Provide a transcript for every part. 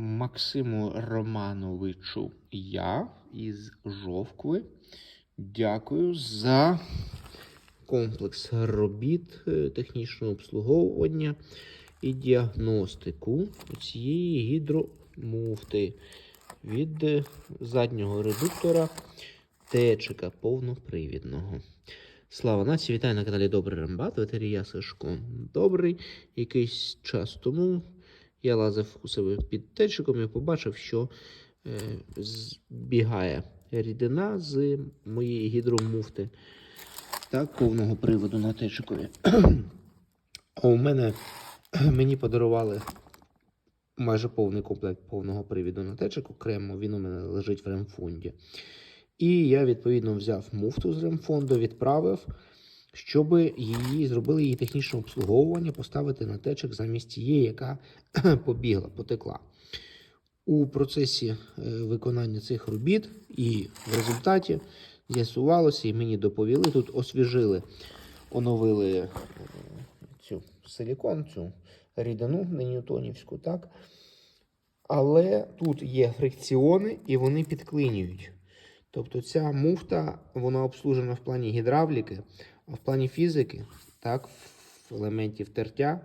Максиму Романовичу я із Жовкви. Дякую за комплекс робіт е, технічного обслуговування і діагностику цієї гідромуфти від е, заднього редуктора течика повнопривідного. Слава нації, вітаю на каналі Добрий Рембат, ветерія Сашко. Добрий. Якийсь час тому я лазив у себе під течиком і побачив, що е, збігає рідина з моєї гідромуфти так, повного приводу на течикові. А у мене мені подарували майже повний комплект повного привіду на течик окремо. Він у мене лежить в ремфонді. І я, відповідно, взяв муфту з ремфонду, відправив, щоб її зробили її технічне обслуговування, поставити на течик замість тієї, яка побігла, потекла. У процесі е, виконання цих робіт і в результаті з'ясувалося, і мені доповіли, тут освіжили, оновили е, цю силікон, цю рідину не ньютонівську, так? Але тут є фрикціони і вони підклинюють. Тобто ця муфта вона обслужена в плані гідравліки, в плані фізики, так, в елементі втертя,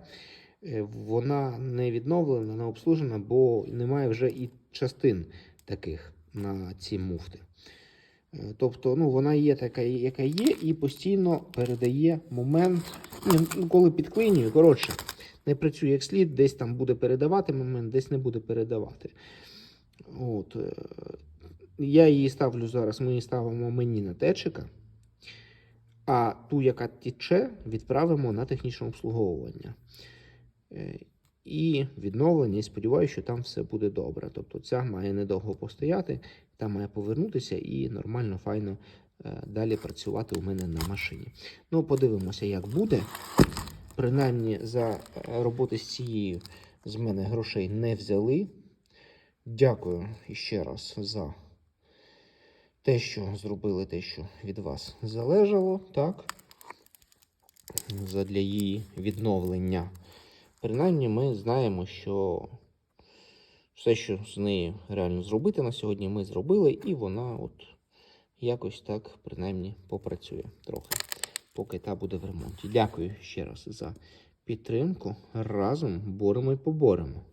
е, вона не відновлена, не обслужена, бо немає вже і частин таких на ці муфти. Е, Тобто, ну, вона є така, яка є, і постійно передає момент, ну, коли підклинює, коротше, не працює як слід, десь там буде передавати момент, десь не буде передавати. От. е, Я її ставлю зараз, ми її ставимо мені на течика, а ту, яка тече, відправимо на технічне обслуговування. Е, І відновлення, і сподіваюся, що там все буде добре. Тобто ця має недовго постояти, та має повернутися і нормально, файно е, далі працювати у мене на машині. Ну, подивимося, як буде. Принаймні, за е, роботи з цією з мене грошей не взяли. Дякую ще раз за те, що зробили те, що від вас залежало, так? Задля її відновлення. Принаймні, ми знаємо, що все, що з нею реально зробити на сьогодні, ми зробили, і вона от якось так, принаймні, попрацює трохи, поки та буде в ремонті. Дякую ще раз за підтримку. Разом боремо і поборемо.